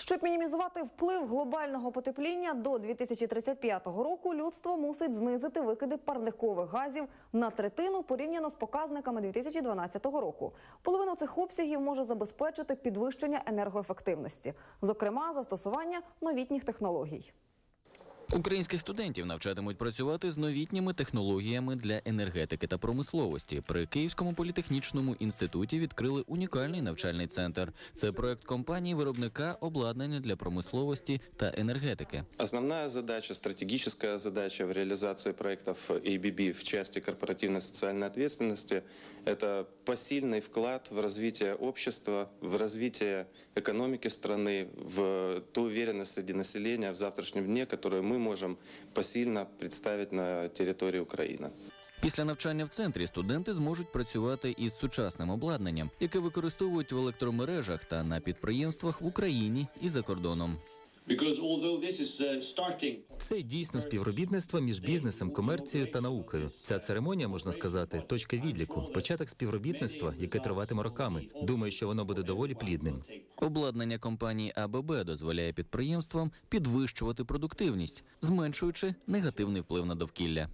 Щоб мінімізувати вплив глобального потепління до 2035 року, людство мусить знизити викиди парникових газів на третину порівняно з показниками 2012 року. Половину цих обсягів може забезпечити підвищення енергоефективності, зокрема застосування новітніх технологій. Українських студентів навчатимуть працювати з новітніми технологіями для енергетики та промисловості. При Київському політехнічному інституті відкрили унікальний навчальний центр. Це проект компанії виробника обладнання для промисловості та енергетики. Основная задача, стратегическая задача в реализации проектов ABB в части корпоративной социальной ответственности – это посильный вклад в развитие общества, в развитие экономики страны, в ту уверенность среди населения в завтрашнем дне, которую мы можем посильно представить на территории Украины. Після навчання в центрі студенти зможуть працювати із сучасним обладнанням, яке використовують в електромережах та на підприємствах в Україні і за кордоном. Uh, starting Це дійсно співробітництво між бізнесом, комерцією та наукою. Ця церемонія, можна сказати, точка відліку, початок співробітництва, яке триватиме роками. Думаю, що воно буде доволі плідним. Обладнання компанії АББ дозволяє підприємствам підвищувати продуктивність, зменшуючи негативний вплив на довкілля.